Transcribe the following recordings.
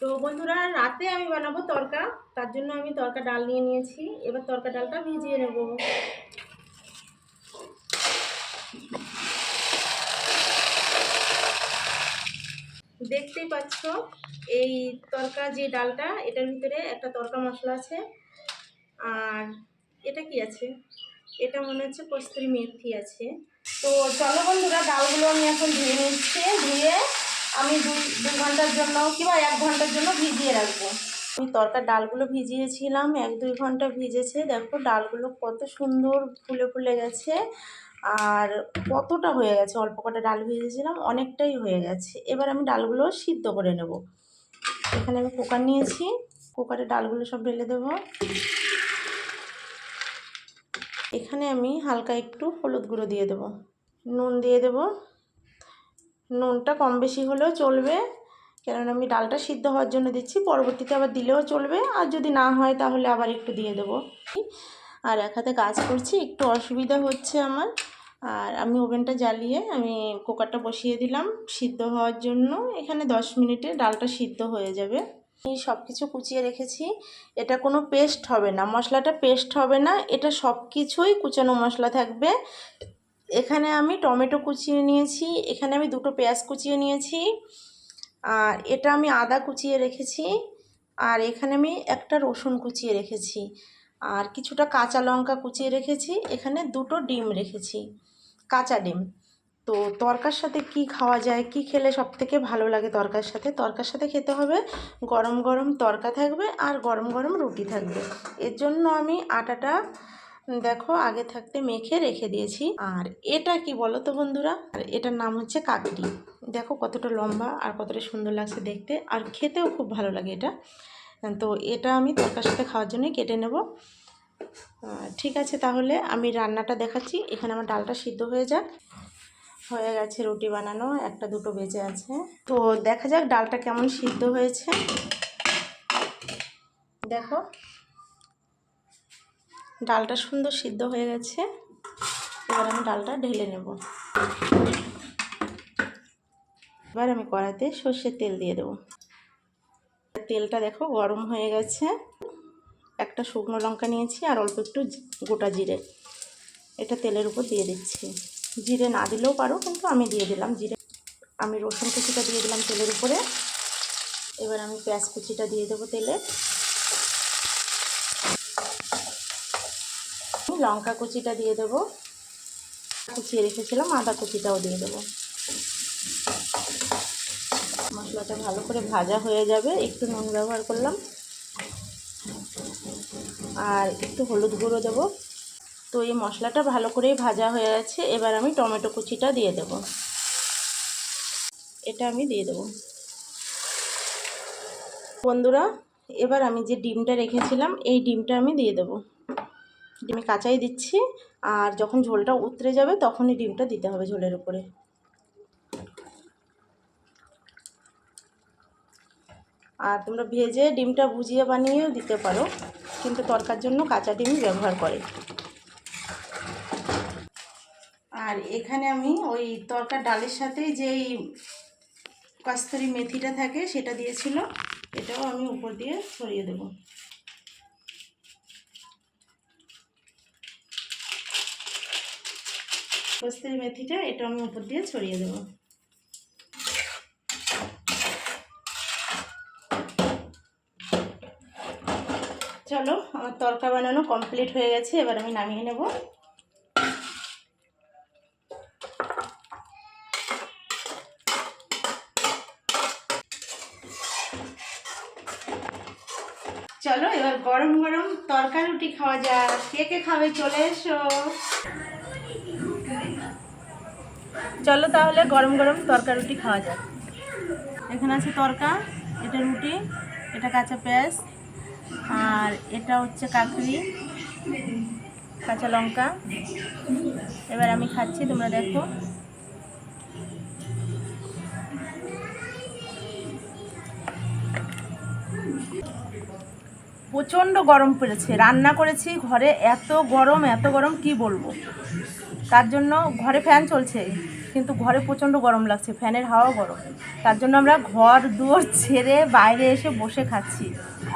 তো বন্ধুরা, রাতে আমি বানাবো তরকা। তার জন্য আমি তরকা ডাল নিয়ে নিয়েছি। এবার তরকা ডালটা ভিজিয়ে নেব। দেখতেই পাচ্ছ, এই তরকা যে ডালটা, এটার ভিতরে একটা তরকা মশলা আছে। আর এটা কি আছে? এটা মনে হচ্ছে কস্তুরি মেথি আছে। তো চলো বন্ধুরা, ডালগুলো আমি এখন ধুয়ে নিচ্ছি। ধুয়ে আমি দুই দু ঘণ্টার জন্য কিংবা এক ঘণ্টার জন্য ভিজিয়ে রাখব। আমি তরকার ডালগুলো ভিজিয়েছিলাম, এক, দুই ঘণ্টা ভিজেছে। দেখো ডালগুলো কত সুন্দর ফুলে ফুলে গেছে আর কতটা হয়ে গেছে। অল্প কটা ডাল ভিজেছিলাম, অনেকটাই হয়ে গেছে। এবার আমি ডালগুলো সিদ্ধ করে নেব। এখানে আমি কুকার নিয়েছি। কুকারে ডালগুলো সব ঢেলে দেবো। এখানে আমি হালকা একটু হলুদ গুঁড়ো দিয়ে দেবো। নুন দিয়ে দেবো। নুনটা কম বেশি হলেও চলবে। কেননা আমি ডালটা সিদ্ধ হওয়ার জন্য দিচ্ছি, পরবর্তীতে আবার দিলেও চলবে। আর যদি না হয় তাহলে আবার একটু দিয়ে দেবো। আর এক হাতে কাজ করছি, একটু অসুবিধা হচ্ছে আমার। আর আমি ওভেনটা জ্বালিয়ে আমি কুকারটা বসিয়ে দিলাম সিদ্ধ হওয়ার জন্য। এখানে দশ মিনিটে ডালটা সিদ্ধ হয়ে যাবে। আমি সব কিছু কুচিয়ে রেখেছি। এটা কোনো পেস্ট হবে না, মশলাটা পেস্ট হবে না। এটা সব কিছুই কুচানো মশলা থাকবে। এখানে আমি টমেটো কুচিয়ে নিয়েছি, এখানে আমি দুটো পেঁয়াজ কুচিয়ে নিয়েছি, আর এটা আমি আদা কুচিয়ে রেখেছি, আর এখানে আমি একটা রসুন কুচিয়ে রেখেছি, আর কিছুটা কাঁচা লঙ্কা কুচিয়ে রেখেছি, এখানে দুটো ডিম রেখেছি, কাঁচা ডিম। তো তরকার সাথে কি খাওয়া যায়, কি খেলে সব থেকে ভালো লাগে তরকার সাথে? তরকার সাথে খেতে হবে গরম গরম তরকা থাকবে আর গরম গরম রুটি থাকবে। এর জন্য আমি আটাটা দেখো, আগে থাকতে মেখে রেখে দিয়েছি। আর এটা কি বলো তো বন্ধুরা? আর এটার নাম হচ্ছে কাকড়ি। দেখো কতটা লম্বা আর কতটা সুন্দর লাগছে দেখতে। আর খেতেও খুব ভালো লাগে এটা। তো এটা আমি তরকার সাথে খাওয়ার জন্যই কেটে নেব। ঠিক আছে তাহলে আমি রান্নাটা দেখাচ্ছি। এখানে আমার ডালটা সিদ্ধ হয়ে যাক। হয়ে গেছে রুটি বানানো, একটা দুটো বেঁচে আছে। তো দেখা যাক ডালটা কেমন সিদ্ধ হয়েছে। দেখো। ডালটা সুন্দর সিদ্ধ হয়ে গেছে। এবার আমি ডালটা ঢেলে নেব। এবার আমি কড়াইতে সর্ষের তেল দিয়ে দেবো। তেলটা দেখো গরম হয়ে গেছে। একটা শুকনো লঙ্কা নিয়েছি আর অল্প একটু গোটা জিরে। এটা তেলের উপর দিয়ে দিচ্ছি। জিরে না দিলেও পারো, কিন্তু আমি দিয়ে দিলাম জিরে। আমি রসুন কুচিটা দিয়ে দিলাম তেলের উপরে। এবার আমি পেঁয়াজ কুচিটা দিয়ে দেবো তেলে। লঙ্কা কুচিটা দিয়ে দেবো। কুচিয়ে রেখেছিলাম, আদা কুচিটাও দিয়ে দেবো। মশলাটা ভালো করে ভাজা হয়ে যাবে। একটু নুন ব্যবহার করলাম। আর একটু হলুদ গুঁড়ো দেবো। তো এই মশলাটা ভালো করেই ভাজা হয়ে গেছে। এবার আমি টমেটো কুচিটা দিয়ে দেব। এটা আমি দিয়ে দেব। বন্ধুরা, এবার আমি যে ডিমটা রেখেছিলাম, এই ডিমটা আমি দিয়ে দেবো। ডিমে কাঁচাই দিচ্ছি আর যখন ঝোলটা উতরে যাবে তখনই ডিমটা দিতে হবে ঝোলের উপরে। আর তোমরা ভেজে ডিমটা ভুজিয়ে বানিয়েও দিতে পারো, কিন্তু তরকার জন্য কাঁচা ডিমই ব্যবহার করে। আর এখানে আমি ওই তরকার ডালের সাথে যেই কাস্তরি মেথিটা থাকে সেটা দিয়েছিল, এটাও আমি উপর দিয়ে ছড়িয়ে দেবো। কস্তুরি মেথিটা এটা আমি উপর দিয়ে ছড়িয়ে দেবো। চলো, আমার তরকা বানানো কমপ্লিট হয়ে গেছে, এবার আমি নামিয়ে নেব। চলো, এবার গরম গরম তরকা রুটি খাওয়া যাক। কে কে খাবে? চলে এসো। চলো তাহলে গরম গরম তরকা রুটি খাওয়া যাক। এখানে আছে তরকা, এটা রুটি, এটা কাঁচা পেঁয়াজ, আর এটা হচ্ছে কাকড়ি, কাঁচা লঙ্কা। এবার আমি খাচ্ছি, তোমরা দেখো। প্রচণ্ড গরম পড়েছে। রান্না করেছি ঘরে, এত গরম এত গরম, কি বলব? তার জন্য ঘরে ফ্যান চলছে, কিন্তু ঘরে প্রচণ্ড গরম লাগছে, ফ্যানের হাওয়াও গরম। তার জন্য আমরা ঘর, দুয়ার ছেড়ে বাইরে এসে বসে খাচ্ছি।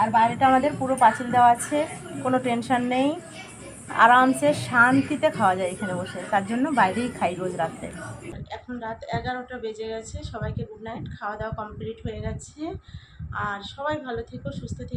আর বাইরেটা আমাদের পুরো পাঁচিল দেওয়া আছে, কোনো টেনশন নেই। আরামসে, শান্তিতে খাওয়া যায় এখানে বসে। তার জন্য বাইরেই খাই রোজ রাত্রে। এখন রাত এগারোটা বেজে গেছে, সবাইকে গুড নাইট খাওয়া দাওয়া কমপ্লিট হয়ে গেছে। আর সবাই ভালো থেকো, সুস্থ থেকো।